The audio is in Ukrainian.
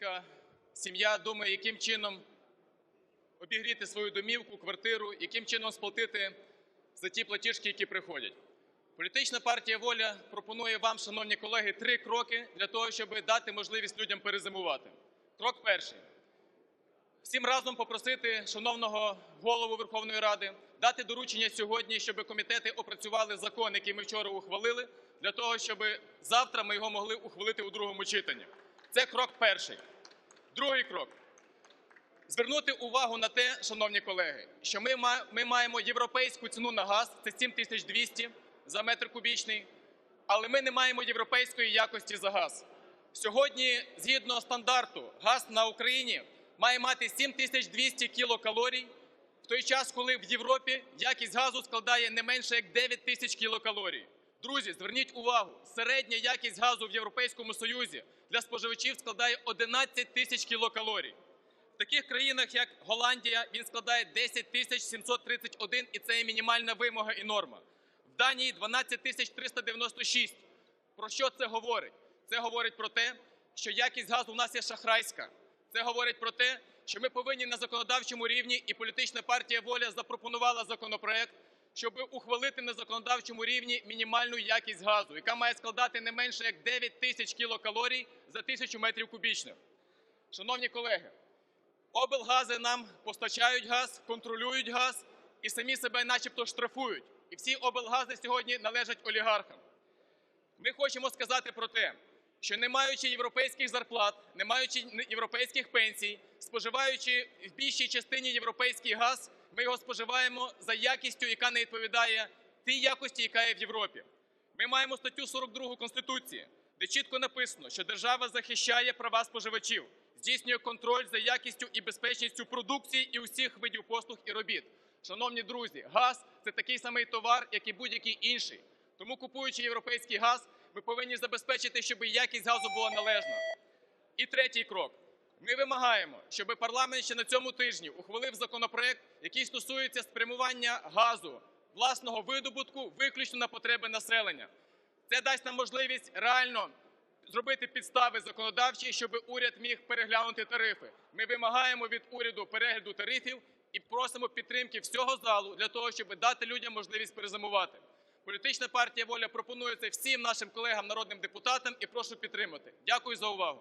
українська сім'я думає, яким чином обігріти свою домівку, квартиру, яким чином сплатити за ті платіжки, які приходять. Політична партія Воля пропонує вам, шановні колеги, три кроки для того, щоб дати можливість людям перезимувати. Крок перший. Всім разом попросити шановного голову Верховної Ради дати доручення сьогодні, щоб комітети опрацювали закон, який ми вчора ухвалили, для того, щоб завтра ми його могли ухвалити у другому читанні. Це крок перший. Другий крок. Звернути увагу на те, шановні колеги, що ми, ми маємо європейську ціну на газ, це 7200 за метр кубічний, але ми не маємо європейської якості за газ. Сьогодні, згідно стандарту, газ на Україні має мати 7200 кілокалорій, в той час, коли в Європі якість газу складає не менше як 9 тисяч кілокалорій. Друзі, зверніть увагу, середня якість газу в Європейському Союзі для споживачів складає 11 тисяч кілокалорій. В таких країнах, як Голландія, він складає 10 тисяч 731, і це є мінімальна вимога і норма. В Данії 12 тисяч 396. Про що це говорить? Це говорить про те, що якість газу у нас є шахрайська. Це говорить про те, що ми повинні на законодавчому рівні, і політична партія Воля запропонувала законопроект, щоб ухвалити на законодавчому рівні мінімальну якість газу, яка має складати не менше як 9 тисяч кілокалорій за тисячу метрів кубічних. Шановні колеги, облгази нам постачають газ, контролюють газ і самі себе начебто штрафують. І всі облгази сьогодні належать олігархам. Ми хочемо сказати про те, що не маючи європейських зарплат, не маючи європейських пенсій, споживаючи в більшій частині європейський газ, ми його споживаємо за якістю, яка не відповідає тій якості, яка є в Європі. Ми маємо статтю 42 Конституції, де чітко написано, що держава захищає права споживачів, здійснює контроль за якістю і безпечністю продукції і усіх видів послуг і робіт. Шановні друзі, газ це такий самий товар, як і будь-який інший. Тому, купуючи європейський газ, ми повинні забезпечити, щоб якість газу була належна. І третій крок. Ми вимагаємо, щоб парламент ще на цьому тижні ухвалив законопроект, який стосується спрямування газу власного видобутку виключно на потреби населення. Це дасть нам можливість реально зробити підстави законодавчі, щоб уряд міг переглянути тарифи. Ми вимагаємо від уряду перегляду тарифів і просимо підтримки всього залу для того, щоб дати людям можливість перезимувати. Політична партія воля пропонує це всім нашим колегам, народним депутатам, і прошу підтримати. Дякую за увагу.